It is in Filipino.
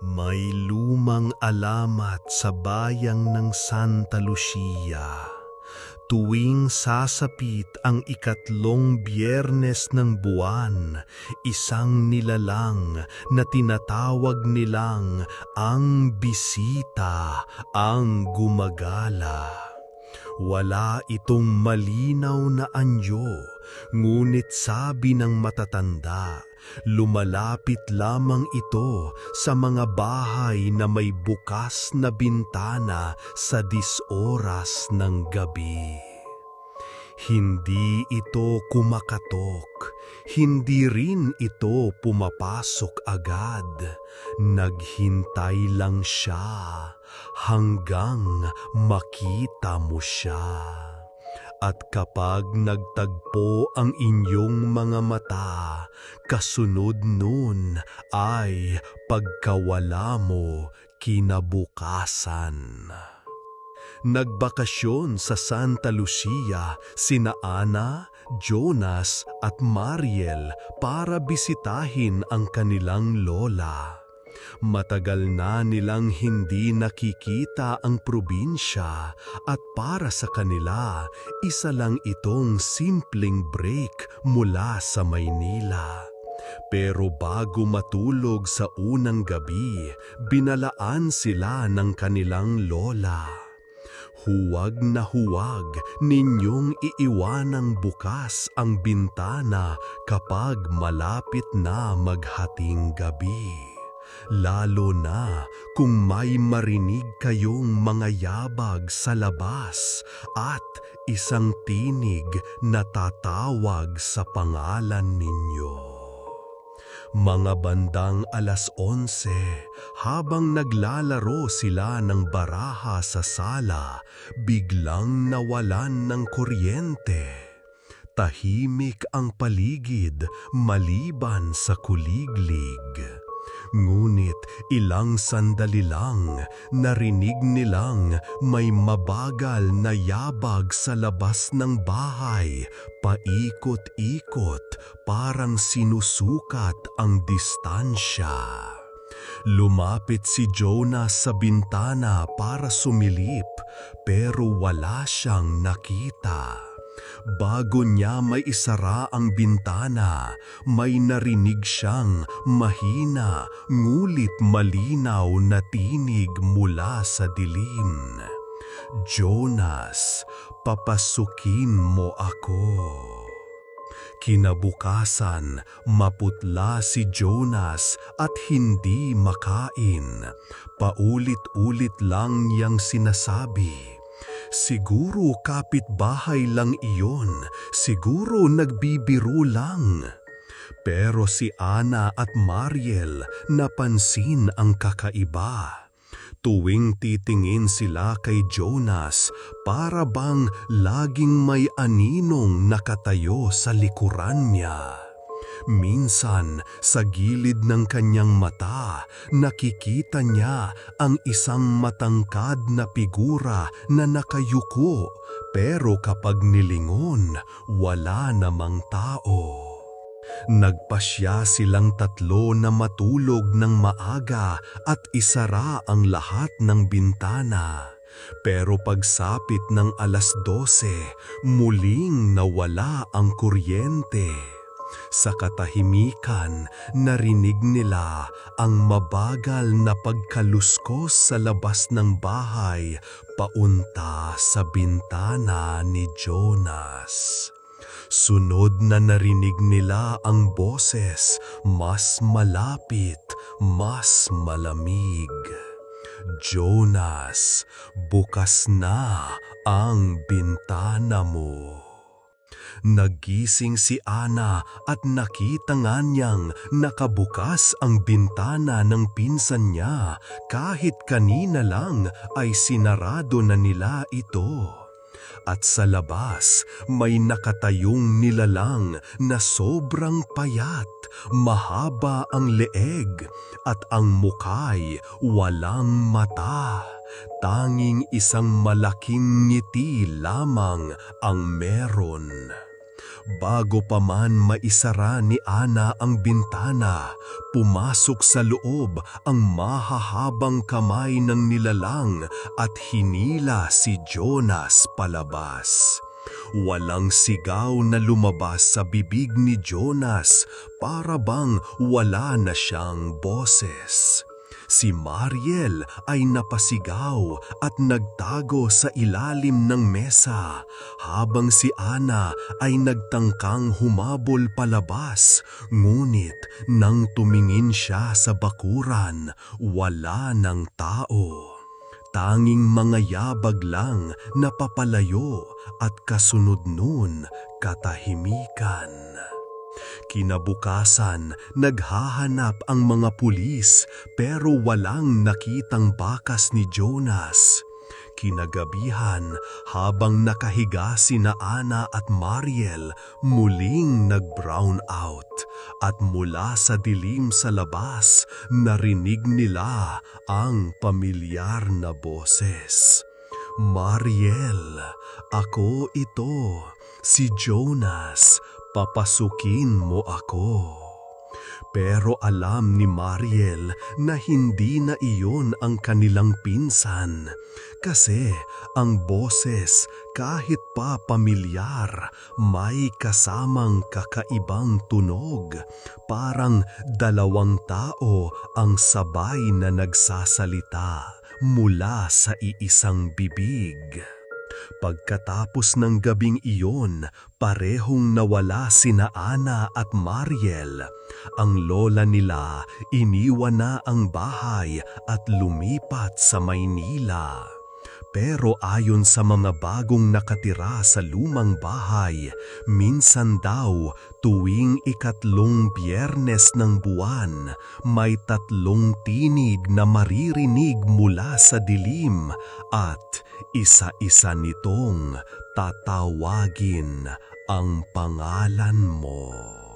May lumang alamat sa bayang ng Santa Lucia. Tuwing sasapit ang ikatlong biyernes ng buwan, isang nilalang na tinatawag nilang ang bisita ang gumagala. Wala itong malinaw na anyo, ngunit sabi ng matatanda, lumalapit lamang ito sa mga bahay na may bukas na bintana sa disoras ng gabi. Hindi ito kumakatok, hindi rin ito pumapasok agad. Naghintay lang siya hanggang makita mo siya. At kapag nagtagpo ang inyong mga mata, kasunod nun ay pagkawala mo kinabukasan. Nagbakasyon sa Santa Lucia sina Ana, Jonas at Mariel para bisitahin ang kanilang lola. Matagal na nilang hindi nakikita ang probinsya at para sa kanila, isa lang itong simpleng break mula sa Maynila. Pero bago matulog sa unang gabi, binalaan sila ng kanilang lola. Huwag na huwag ninyong iiwanang bukas ang bintana kapag malapit na maghating gabi. Lalo na kung may marinig kayong mga yabag sa labas at isang tinig na tatawag sa pangalan ninyo. Mga bandang alas 11, habang naglalaro sila ng baraha sa sala, biglang nawalan ng kuryente. Tahimik ang paligid maliban sa kuliglig. Ngunit ilang sandali lang narinig nilang may mabagal na yabag sa labas ng bahay, paikot-ikot parang sinusukat ang distansya. Lumapit si Jonas sa bintana para sumilip pero wala siyang nakita. Bago niya may isara ang bintana, may narinig siyang mahina ngulit malinaw na tinig mula sa dilim. Jonas, papasukin mo ako. Kinabukasan, maputla si Jonas at hindi makain. Paulit-ulit lang niyang sinasabi, Siguro kapitbahay lang iyon, siguro nagbibiro lang. Pero si Ana at Mariel napansin ang kakaiba. Tuwing titingin sila kay Jonas, para bang laging may aninong nakatayo sa likuran niya. Minsan, sa gilid ng kanyang mata, nakikita niya ang isang matangkad na figura na nakayuko, pero kapag nilingon, wala namang tao. Nagpasya silang tatlo na matulog ng maaga at isara ang lahat ng bintana. Pero pagsapit ng alas 12, muling nawala ang kuryente. Sa katahimikan, narinig nila ang mabagal na pagkaluskos sa labas ng bahay paunta sa bintana ni Jonas. Sunod na narinig nila ang boses, mas malapit, mas malamig. Jonas, bukas na ang bintana mo. Nagising si Ana at nakita nga niyang nakabukas ang bintana ng pinsan niya kahit kanina lang ay sinarado na nila ito. At sa labas may nakatayong nilalang na sobrang payat, mahaba ang leeg at ang mukay walang mata. Tanging isang malaking ngiti lamang ang meron. Bago pa man maisara ni Ana ang bintana, pumasok sa loob ang mahahabang kamay ng nilalang at hinila si Jonas palabas. Walang sigaw na lumabas sa bibig ni Jonas para bang wala na siyang boses. Si Mariel ay napasigaw at nagtago sa ilalim ng mesa habang si Ana ay nagtangkang humabol palabas ngunit nang tumingin siya sa bakuran wala ng tao. Tanging mga yabag lang na papalayo at kasunod nun katahimikan. Kinabukasan, naghahanap ang mga pulis pero walang nakitang bakas ni Jonas. Kinagabihan, habang nakahiga sina Ana at Mariel, muling nag-brown out. At mula sa dilim sa labas, narinig nila ang pamilyar na boses. Mariel, ako ito, si Jonas, papasukin mo ako. Pero alam ni Mariel na hindi na iyon ang kanilang pinsan. Kasi ang boses kahit pa pamilyar may kasamang kakaibang tunog. Parang dalawang tao ang sabay na nagsasalita mula sa iisang bibig. Pagkatapos ng gabing iyon, parehong nawala sina Ana at Mariel. Ang lola nila iniwan na ang bahay at lumipat sa Maynila. Pero ayon sa mga bagong nakatira sa lumang bahay, minsan daw tuwing ikatlong biyernes ng buwan, may tatlong tinig na maririnig mula sa dilim at isa-isa nitong tatawagin ang pangalan mo.